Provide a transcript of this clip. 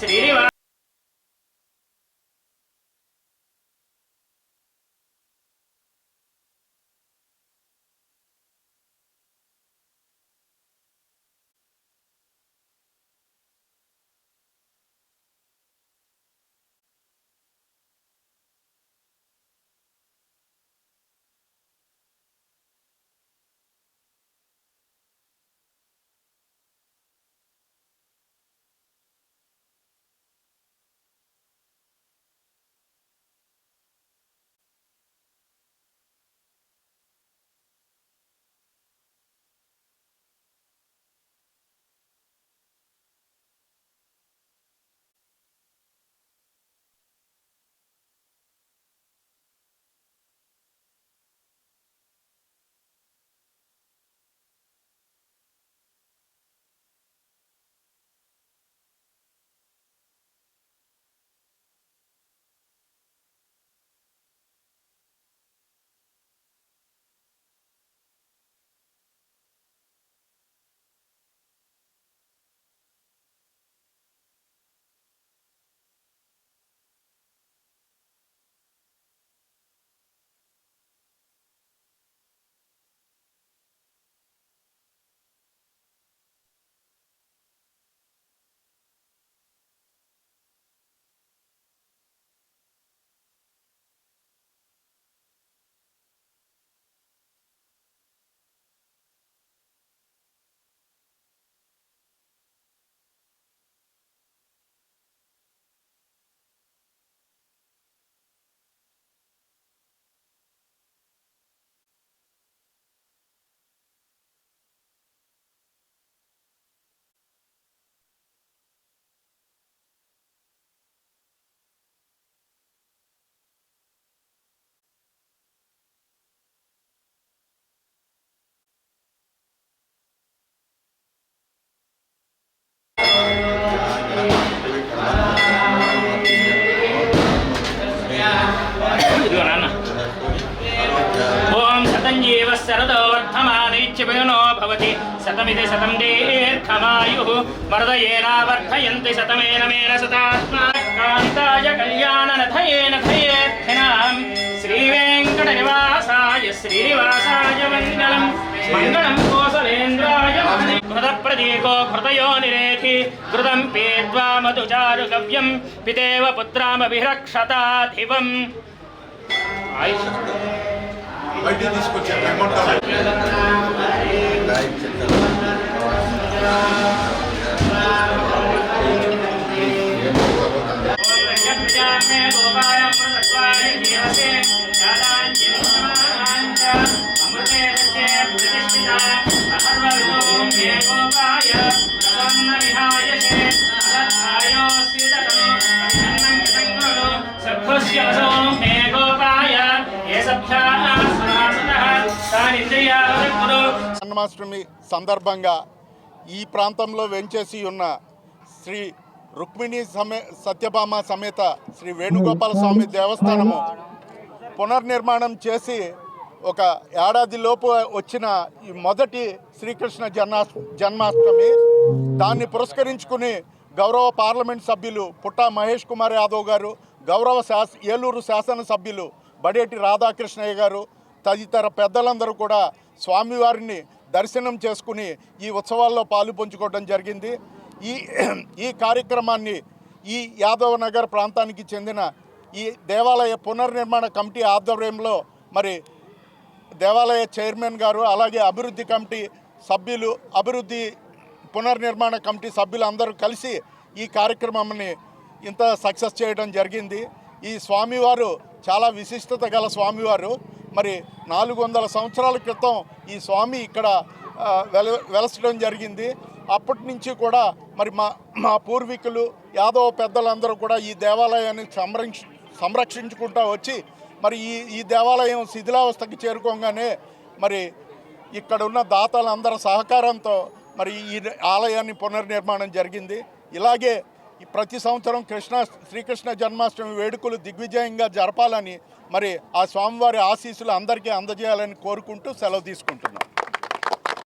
ಶ್ರೀನಿವಾಸ శతమితి శతం దీర్ఘమాయు వరదయేనావర్ధయంతి శతమేన మేన శతాత్మా కాంతాయ కళ్యాణనథయేన భయేర్థినాం శ్రీవేంకట నివాసాయ శ్రీనివాసాయ మంగళం మంగళం కోసలేంద్రాయ కృతప్రదీకో కృతయో నిరేతి కృతం పీద్వా మధుచారు గవ్యం పితేవ జన్మాష్టమి సందర్భంగా ఈ ప్రాంతంలో వెంచేసి ఉన్న శ్రీ రుక్మిణి సమే సత్యభామ సమేత శ్రీ వేణుగోపాల స్వామి దేవస్థానము పునర్నిర్మాణం చేసి ఒక ఏడాదిలోపు వచ్చిన ఈ మొదటి శ్రీకృష్ణ జన్మా జన్మాష్టమి దాన్ని పురస్కరించుకుని గౌరవ పార్లమెంట్ సభ్యులు పుట్టా మహేష్ కుమార్ యాదవ్ గారు గౌరవ శాస ఏలూరు శాసనసభ్యులు బడేటి రాధాకృష్ణయ్య గారు తదితర పెద్దలందరూ కూడా స్వామివారిని దర్శనం చేసుకుని ఈ ఉత్సవాల్లో పాలు పంచుకోవడం జరిగింది. ఈ ఈ కార్యక్రమాన్ని ఈ యాదవ్ నగర్ ప్రాంతానికి చెందిన ఈ దేవాలయ పునర్నిర్మాణ కమిటీ ఆధ్వర్యంలో మరి దేవాలయ చైర్మన్ గారు అలాగే అభివృద్ధి కమిటీ సభ్యులు అభివృద్ధి పునర్నిర్మాణ కమిటీ సభ్యులు అందరూ కలిసి ఈ కార్యక్రమాన్ని ఇంత సక్సెస్ చేయడం జరిగింది. ఈ స్వామివారు చాలా విశిష్టత గల స్వామివారు. మరి నాలుగు వందల సంవత్సరాల క్రితం ఈ స్వామి ఇక్కడ వెల వెలసడం జరిగింది. అప్పటి నుంచి కూడా మరి మా మా పూర్వీకులు యాదవ పెద్దలందరూ కూడా ఈ దేవాలయాన్ని సంరక్ష సంరక్షించుకుంటూ వచ్చి మరి ఈ ఈ దేవాలయం శిథిలావస్థకి చేరుకోగానే మరి ఇక్కడ ఉన్న దాతలందరి సహకారంతో మరి ఈ ఆలయాన్ని పునర్నిర్మాణం జరిగింది. ఇలాగే ఈ ప్రతి సంవత్సరం కృష్ణ శ్రీకృష్ణ జన్మాష్టమి వేడుకలు దిగ్విజయంగా జరపాలని మరి ఆ స్వామివారి ఆశీస్సులు అందరికీ అందజేయాలని కోరుకుంటూ సెలవు తీసుకుంటున్నాను